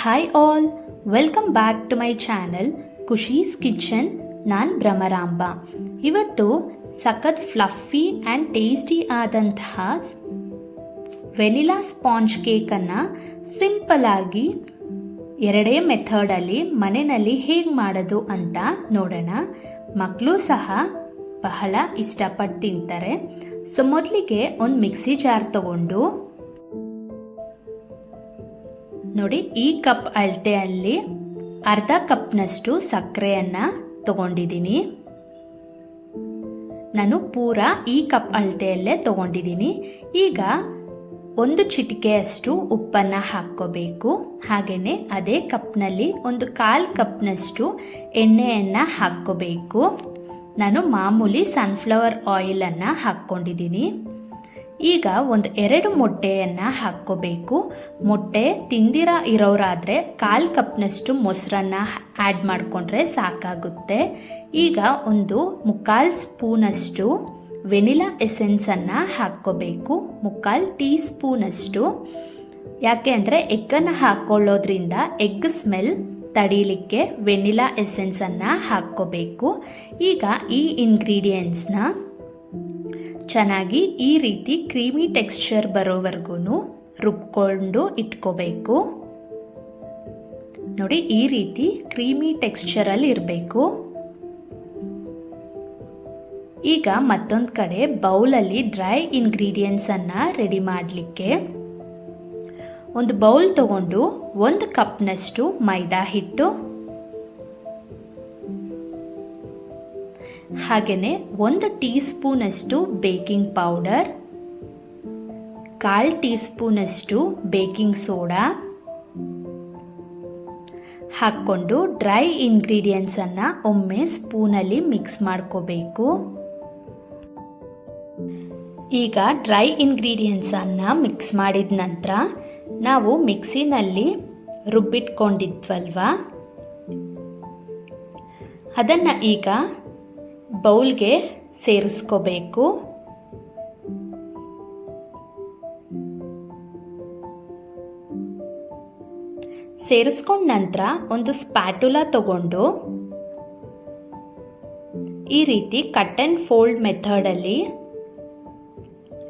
Hi all welcome back to my channel Khushi's kitchen ನಾನು ಭ್ರಮರಾಂಬ. ಇವತ್ತು ಸಖತ್ ಫ್ಲಫಿ ಆ್ಯಂಡ್ ಟೇಸ್ಟಿ ಆದಂತಹ ವೆನಿಲಾ ಸ್ಪಾಂಜ್ ಕೇಕನ್ನು ಸಿಂಪಲಾಗಿ ಎರಡೇ ಮೆಥಡಲ್ಲಿ ಮನೆಯಲ್ಲಿ ಹೇಗೆ ಮಾಡೋದು ಅಂತ ನೋಡೋಣ. ಮಕ್ಕಳು ಸಹ ಬಹಳ ಇಷ್ಟಪಟ್ಟು ತಿಂತಾರೆ. ಸೊ ಮೊದಲಿಗೆ ಒಂದು ಮಿಕ್ಸಿ ಜಾರ್ ತಗೊಂಡು ನೋಡಿ, ಈ ಕಪ್ ಅಳತೆಯಲ್ಲಿ ಅರ್ಧ ಕಪ್ನಷ್ಟು ಸಕ್ಕರೆಯನ್ನು ತಗೊಂಡಿದ್ದೀನಿ. ನಾನು ಪೂರ ಈ ಕಪ್ ಅಳತೆಯಲ್ಲೇ ತಗೊಂಡಿದ್ದೀನಿ. ಈಗ ಒಂದು ಚಿಟಿಕೆಯಷ್ಟು ಉಪ್ಪನ್ನು ಹಾಕ್ಕೋಬೇಕು. ಹಾಗೆಯೇ ಅದೇ ಕಪ್ನಲ್ಲಿ ಒಂದು ಕಾಲು ಕಪ್ನಷ್ಟು ಎಣ್ಣೆಯನ್ನು ಹಾಕ್ಕೋಬೇಕು. ನಾನು ಮಾಮೂಲಿ ಸನ್ಫ್ಲವರ್ ಆಯಿಲನ್ನು ಹಾಕ್ಕೊಂಡಿದ್ದೀನಿ. ಈಗ ಒಂದು ಎರಡು ಮೊಟ್ಟೆಯನ್ನು ಹಾಕ್ಕೋಬೇಕು. ಮೊಟ್ಟೆ ತಿಂದಿರ ಇರೋರಾದರೆ ಕಾಲು ಕಪ್ನಷ್ಟು ಮೊಸರನ್ನ ಆ್ಯಡ್ ಮಾಡಿಕೊಂಡ್ರೆ ಸಾಕಾಗುತ್ತೆ. ಈಗ ಒಂದು ಮುಕ್ಕಾಲು ಸ್ಪೂನಷ್ಟು ವೆನಿಲಾ ಎಸೆನ್ಸನ್ನು ಹಾಕ್ಕೋಬೇಕು. ಮುಕ್ಕಾಲು ಟೀ ಸ್ಪೂನಷ್ಟು ಯಾಕೆ ಅಂದರೆ ಎಗ್ಗನ್ನು ಹಾಕ್ಕೊಳ್ಳೋದ್ರಿಂದ ಎಗ್ ಸ್ಮೆಲ್ ತಡೀಲಿಕ್ಕೆ ವೆನಿಲಾ ಎಸೆನ್ಸನ್ನು ಹಾಕ್ಕೋಬೇಕು. ಈಗ ಈ ಇಂಗ್ರೀಡಿಯೆಂಟ್ಸ್ನ ಚೆನ್ನಾಗಿ ಈ ರೀತಿ ಕ್ರೀಮಿ ಟೆಕ್ಸ್ಚರ್ ಬರೋವರೆಗೂ ರುಬ್ಕೊಂಡು ಇಟ್ಕೋಬೇಕು. ನೋಡಿ, ಈ ರೀತಿ ಕ್ರೀಮಿ ಟೆಕ್ಸ್ಚರಲ್ಲಿ ಇರಬೇಕು. ಈಗ ಮತ್ತೊಂದು ಕಡೆ ಬೌಲಲ್ಲಿ ಡ್ರೈ ಇಂಗ್ರೀಡಿಯೆಂಟ್ಸನ್ನು ರೆಡಿ ಮಾಡಲಿಕ್ಕೆ ಒಂದು ಬೌಲ್ ತಗೊಂಡು ಒಂದು ಕಪ್ನಷ್ಟು ಮೈದಾ ಹಿಟ್ಟು ಹಾಗೆಯೇ ಒಂದು ಟೀ ಸ್ಪೂನಷ್ಟು ಬೇಕಿಂಗ್ ಪೌಡರ್, ಕಾಲು ಟೀ ಸ್ಪೂನಷ್ಟು ಬೇಕಿಂಗ್ ಸೋಡಾ ಹಾಕ್ಕೊಂಡು ಡ್ರೈ ಇಂಗ್ರೀಡಿಯೆಂಟ್ಸನ್ನು ಒಮ್ಮೆ ಸ್ಪೂನಲ್ಲಿ ಮಿಕ್ಸ್ ಮಾಡ್ಕೋಬೇಕು. ಈಗ ಡ್ರೈ ಇಂಗ್ರೀಡಿಯೆಂಟ್ಸನ್ನು ಮಿಕ್ಸ್ ಮಾಡಿದ ನಂತರ ನಾವು ಮಿಕ್ಸಿನಲ್ಲಿ ರುಬ್ಬಿಟ್ಕೊಂಡಿದ್ವಲ್ವ? ಅದನ್ನು ಈಗ ಬೌಲ್ಗೆ ಸೇರಿಸ್ಕೋಬೇಕು. ಸೇರಿಸ್ಕೊಂಡ ನಂತರ ಒಂದು ಸ್ಪ್ಯಾಟುಲಾ ತಗೊಂಡು ಈ ರೀತಿ ಕಟ್ ಆ್ಯಂಡ್ ಫೋಲ್ಡ್ ಮೆಥಡಲ್ಲಿ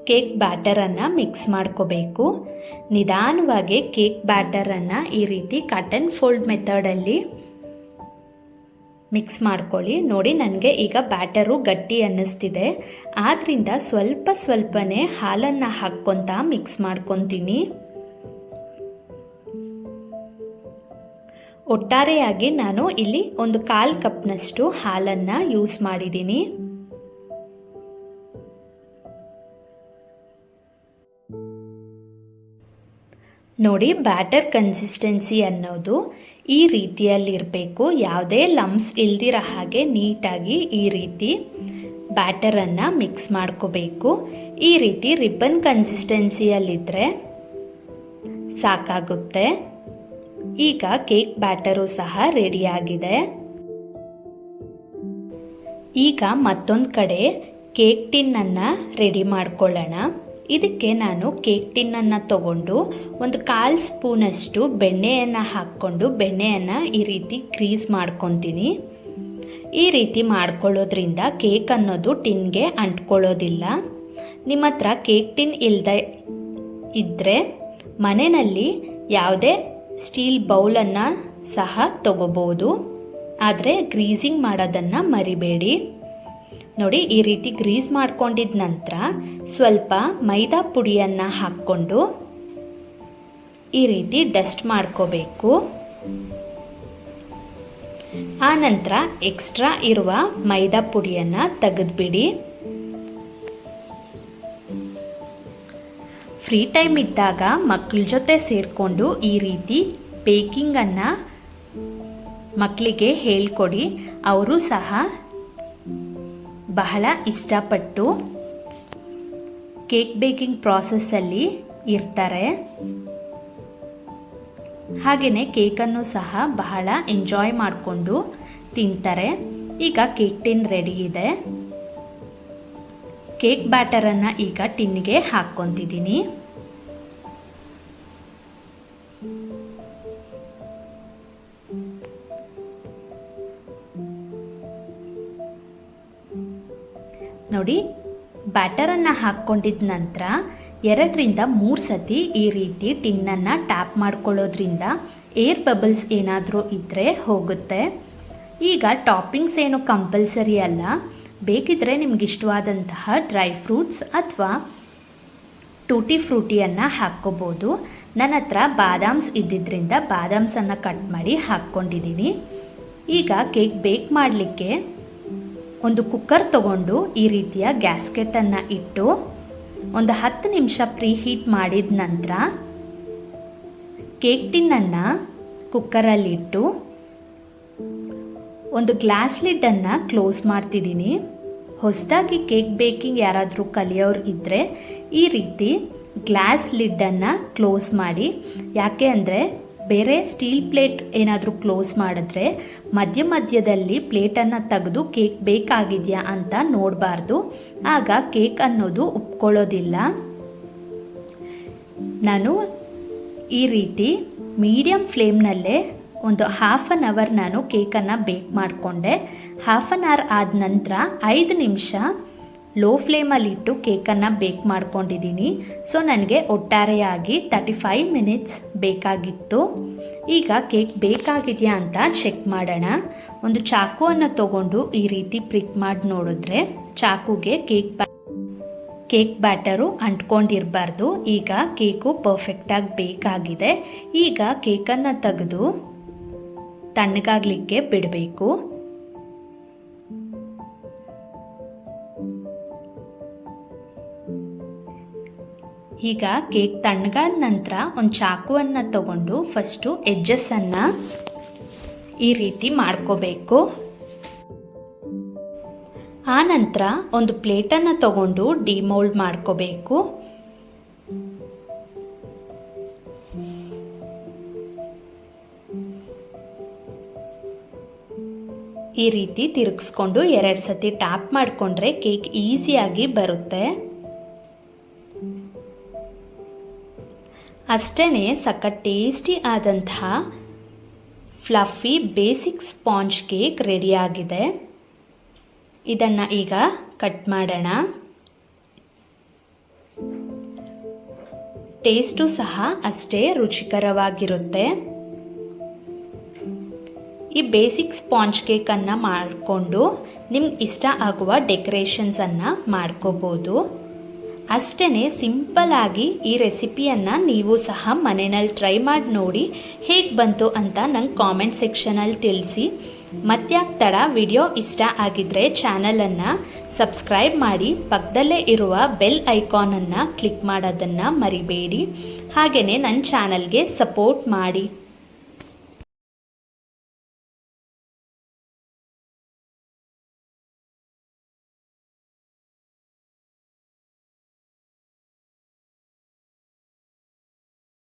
ಕೇಕ್ ಬ್ಯಾಟರನ್ನು ಮಿಕ್ಸ್ ಮಾಡ್ಕೋಬೇಕು. ನಿಧಾನವಾಗಿ ಕೇಕ್ ಬ್ಯಾಟರನ್ನು ಈ ರೀತಿ ಕಟ್ ಆ್ಯಂಡ್ ಫೋಲ್ಡ್ ಮೆಥಡಲ್ಲಿ ಮಿಕ್ಸ್ ಮಾಡ್ಕೊಳ್ಳಿ. ನೋಡಿ, ನನಗೆ ಈಗ ಬ್ಯಾಟರು ಗಟ್ಟಿ ಅನ್ನಿಸ್ತಿದೆ. ಆದ್ದರಿಂದ ಸ್ವಲ್ಪ ಸ್ವಲ್ಪನೇ ಹಾಲನ್ನು ಹಾಕ್ಕೊತ ಮಿಕ್ಸ್ ಮಾಡ್ಕೊತೀನಿ. ಒಟ್ಟಾರೆಯಾಗಿ ನಾನು ಇಲ್ಲಿ ಒಂದು ಕಾಲು ಕಪ್ನಷ್ಟು ಹಾಲನ್ನು ಯೂಸ್ ಮಾಡಿದ್ದೀನಿ. ನೋಡಿ, ಬ್ಯಾಟರ್ ಕನ್ಸಿಸ್ಟೆನ್ಸಿ ಅನ್ನೋದು ಈ ರೀತಿಯಲ್ಲಿರಬೇಕು. ಯಾವುದೇ ಲಮ್ಸ್ ಇಲ್ದಿರೋ ಹಾಗೆ ನೀಟಾಗಿ ಈ ರೀತಿ ಬ್ಯಾಟರನ್ನು ಮಿಕ್ಸ್ ಮಾಡ್ಕೋಬೇಕು. ಈ ರೀತಿ ರಿಬ್ಬನ್ ಕನ್ಸಿಸ್ಟೆನ್ಸಿಯಲ್ಲಿದ್ದರೆ ಸಾಕಾಗುತ್ತೆ. ಈಗ ಕೇಕ್ ಬ್ಯಾಟರು ಸಹ ರೆಡಿಯಾಗಿದೆ. ಈಗ ಮತ್ತೊಂದು ಕಡೆ ಕೇಕ್ ಟಿನ್ನನ್ನು ರೆಡಿ ಮಾಡ್ಕೊಳ್ಳೋಣ. ಇದಕ್ಕೆ ನಾನು ಕೇಕ್ ಟಿನ್ನನ್ನು ತಗೊಂಡು ಒಂದು ಕಾಲು ಸ್ಪೂನಷ್ಟು ಬೆಣ್ಣೆಯನ್ನು ಹಾಕ್ಕೊಂಡು ಬೆಣ್ಣೆಯನ್ನು ಈ ರೀತಿ ಕ್ರೀಸ್ ಮಾಡ್ಕೊತೀನಿ. ಈ ರೀತಿ ಮಾಡ್ಕೊಳ್ಳೋದ್ರಿಂದ ಕೇಕ್ ಅನ್ನೋದು ಟಿನ್ಗೆ ಅಂಟ್ಕೊಳ್ಳೋದಿಲ್ಲ. ನಿಮ್ಮ ಹತ್ರ ಕೇಕ್ ಟಿನ್ ಇಲ್ಲದೆ ಇದ್ದರೆ ಮನೆಯಲ್ಲಿ ಯಾವುದೇ ಸ್ಟೀಲ್ ಬೌಲನ್ನು ಸಹ ತಗೋಬೋದು. ಆದರೆ ಗ್ರೀಸಿಂಗ್ ಮಾಡೋದನ್ನು ಮರಿಬೇಡಿ. ನೋಡಿ, ಈ ರೀತಿ ಗ್ರೀಸ್ ಮಾಡ್ಕೊಂಡಿದ ನಂತರ ಸ್ವಲ್ಪ ಮೈದಾ ಪುಡಿಯನ್ನು ಹಾಕ್ಕೊಂಡು ಈ ರೀತಿ ಡಸ್ಟ್ ಮಾಡ್ಕೋಬೇಕು. ಆ ನಂತರ ಎಕ್ಸ್ಟ್ರಾ ಇರುವ ಮೈದಾ ಪುಡಿಯನ್ನು ತೆಗೆದುಬಿಡಿ. ಫ್ರೀ ಟೈಮ್ ಇದ್ದಾಗ ಮಕ್ಕಳ ಜೊತೆ ಸೇರಿಕೊಂಡು ಈ ರೀತಿ ಬೇಕಿಂಗನ್ನು ಮಕ್ಕಳಿಗೆ ಹೇಳ್ಕೊಡಿ. ಅವರು ಸಹ ಬಹಳ ಇಷ್ಟಪಟ್ಟು ಕೇಕ್ ಬೇಕಿಂಗ್ ಪ್ರಾಸೆಸ್ಸಲ್ಲಿ ಇರ್ತಾರೆ. ಹಾಗೆಯೇ ಕೇಕನ್ನು ಸಹ ಬಹಳ ಎಂಜಾಯ್ ಮಾಡಿಕೊಂಡು ತಿಂತಾರೆ. ಈಗ ಕೇಕ್ ಟಿನ್ ರೆಡಿ ಇದೆ. ಕೇಕ್ ಬ್ಯಾಟರನ್ನು ಈಗ ಟಿನ್ಗೆ ಹಾಕ್ಕೊತಿದ್ದೀನಿ. ನೋಡಿ ಬ್ಯಾಟರನ್ನು ಹಾಕ್ಕೊಂಡಿದ ನಂತರ ಎರಡರಿಂದ ಮೂರು ಸತಿ ಈ ರೀತಿ ಟಿನ್ನನ್ನು ಟ್ಯಾಪ್ ಮಾಡ್ಕೊಳ್ಳೋದ್ರಿಂದ ಏರ್ ಬಬಲ್ಸ್ ಏನಾದರೂ ಇದ್ದರೆ ಹೋಗುತ್ತೆ. ಈಗ ಟಾಪಿಂಗ್ಸ್ ಏನು ಕಂಪಲ್ಸರಿ ಅಲ್ಲ, ಬೇಕಿದ್ರೆ ನಿಮ್ಗೆ ಇಷ್ಟವಾದಂತಹ ಡ್ರೈ ಫ್ರೂಟ್ಸ್ ಅಥವಾ ಟೂಟಿ ಫ್ರೂಟಿಯನ್ನು ಹಾಕ್ಕೋಬೋದು. ನನ್ನ ಹತ್ರ ಬಾದಾಮ್ಸ್ ಇದ್ದಿದ್ದರಿಂದ ಬಾದಾಮ್ಸನ್ನು ಕಟ್ ಮಾಡಿ ಹಾಕ್ಕೊಂಡಿದ್ದೀನಿ ಈಗ ಕೇಕ್ ಬೇಕ್ ಮಾಡಲಿಕ್ಕೆ ಒಂದು ಕುಕ್ಕರ್ ತಗೊಂಡು ಈ ರೀತಿಯ ಗ್ಯಾಸ್ಕೆಟನ್ನು ಇಟ್ಟು ಒಂದು ಹತ್ತು ನಿಮಿಷ ಪ್ರೀ ಹೀಟ್ ಮಾಡಿದ ನಂತರ ಕೇಕ್ ಟಿನ್ನನ್ನು ಕುಕ್ಕರಲ್ಲಿಟ್ಟು ಒಂದು ಗ್ಲಾಸ್ ಲಿಡ್ಡನ್ನು ಕ್ಲೋಸ್ ಮಾಡ್ತಿದ್ದೀನಿ. ಹೊಸದಾಗಿ ಕೇಕ್ ಬೇಕಿಂಗ್ ಯಾರಾದರೂ ಕಲಿಯೋರು ಇದ್ದರೆ ಈ ರೀತಿ ಗ್ಲಾಸ್ ಲಿಡ್ಡನ್ನು ಕ್ಲೋಸ್ ಮಾಡಿ. ಯಾಕೆ ಅಂದರೆ ಬೇರೆ ಸ್ಟೀಲ್ ಪ್ಲೇಟ್ ಏನಾದರೂ ಕ್ಲೋಸ್ ಮಾಡಿದ್ರೆ ಮಧ್ಯ ಮಧ್ಯದಲ್ಲಿ ಪ್ಲೇಟನ್ನು ತೆಗೆದು ಕೇಕ್ ಬೇಕಾಗಿದೆಯಾ ಅಂತ ನೋಡಬಾರ್ದು. ಆಗ ಕೇಕ್ ಅನ್ನೋದು ಉಪ್ಕೊಳ್ಳೋದಿಲ್ಲ ನಾನು ಈ ರೀತಿ ಮೀಡಿಯಮ್ ಫ್ಲೇಮ್ನಲ್ಲೇ ಒಂದು ಹಾಫ್ ಆನ್ ಅವರ್ ನಾನು ಕೇಕನ್ನು ಬೇಕ್ ಮಾಡಿಕೊಂಡೆ. ಹಾಫ್ ಆನ್ ಅವರ್ ಆದ ನಂತರ ಐದು ನಿಮಿಷ ಲೋ ಫ್ಲೇಮಲ್ಲಿಟ್ಟು ಕೇಕನ್ನು ಬೇಕ್ ಮಾಡ್ಕೊಂಡಿದ್ದೀನಿ. ಸೊ, ನನಗೆ ಒಟ್ಟಾರೆಯಾಗಿ ತರ್ಟಿ ಫೈವ್ ಮಿನಿಟ್ಸ್ ಬೇಕಾಗಿತ್ತು. ಈಗ ಕೇಕ್ ಬೇಕಾಗಿದೆಯಾ ಅಂತ ಚೆಕ್ ಮಾಡೋಣ. ಒಂದು ಚಾಕುವನ್ನು ತಗೊಂಡು ಈ ರೀತಿ ಪ್ರಿಕ್ ಮಾಡಿ ನೋಡಿದ್ರೆ ಚಾಕುಗೆ ಕೇಕ್ ಕೇಕ್ ಬ್ಯಾಟರು ಅಂಟ್ಕೊಂಡಿರಬಾರ್ದು. ಈಗ ಕೇಕು ಪರ್ಫೆಕ್ಟಾಗಿ ಬೇಕಾಗಿದೆ. ಈಗ ಕೇಕನ್ನು ತೆಗೆದು ತಣ್ಣಗಾಗಲಿಕ್ಕೆ ಬಿಡಬೇಕು. ಈಗ ಕೇಕ್ ತಣ್ಣಗಾದ ನಂತರ ಒಂದು ಚಾಕುವನ್ನು ತಗೊಂಡು ಫಸ್ಟು ಎಜ್ಜಸ್ಸನ್ನು ಈ ರೀತಿ ಮಾಡ್ಕೋಬೇಕು. ಆ ನಂತರ ಒಂದು ಪ್ಲೇಟನ್ನು ತಗೊಂಡು ಡಿಮೋಲ್ಡ್ ಮಾಡ್ಕೋಬೇಕು. ಈ ರೀತಿ ತಿರುಗಿಸ್ಕೊಂಡು ಎರಡು ಸತಿ ಟ್ಯಾಪ್ ಮಾಡಿಕೊಂಡ್ರೆ ಕೇಕ್ ಈಸಿಯಾಗಿ ಬರುತ್ತೆ. ಅಷ್ಟೇ ಸಖತ್ ಟೇಸ್ಟಿ ಆದಂತಹ ಫ್ಲಫಿ ಬೇಸಿಕ್ ಸ್ಪಾಂಜ್ ಕೇಕ್ ರೆಡಿಯಾಗಿದೆ. ಇದನ್ನು ಈಗ ಕಟ್ ಮಾಡೋಣ. ಟೇಸ್ಟು ಸಹ ಅಷ್ಟೇ ರುಚಿಕರವಾಗಿರುತ್ತೆ. ಈ ಬೇಸಿಕ್ ಸ್ಪಾಂಜ್ ಕೇಕನ್ನು ಮಾಡಿಕೊಂಡು ನಿಮ್ಗೆ ಇಷ್ಟ ಆಗುವ ಡೆಕೋರೇಷನ್ಸನ್ನು ಮಾಡ್ಕೋಬೋದು. ಅಷ್ಟೇ ಸಿಂಪಲ್ಲಾಗಿ ಈ ರೆಸಿಪಿಯನ್ನು ನೀವು ಸಹ ಮನೆಯಲ್ಲಿ ಟ್ರೈ ಮಾಡಿ ನೋಡಿ ಹೇಗೆ ಬಂತು ಅಂತ ನಂಗೆ ಕಾಮೆಂಟ್ ಸೆಕ್ಷನಲ್ಲಿ ತಿಳಿಸಿ. ಮತ್ತ್ಯಾಕೆ ತಡ ವಿಡಿಯೋ ಇಷ್ಟ ಆಗಿದ್ದರೆ ಚಾನಲನ್ನು ಸಬ್ಸ್ಕ್ರೈಬ್ ಮಾಡಿ, ಪಕ್ಕದಲ್ಲೇ ಇರುವ ಬೆಲ್ ಐಕಾನನ್ನು ಕ್ಲಿಕ್ ಮಾಡೋದನ್ನು ಮರಿಬೇಡಿ. ಹಾಗೆಯೇ ನನ್ನ ಚಾನಲ್ಗೆ ಸಪೋರ್ಟ್ ಮಾಡಿ.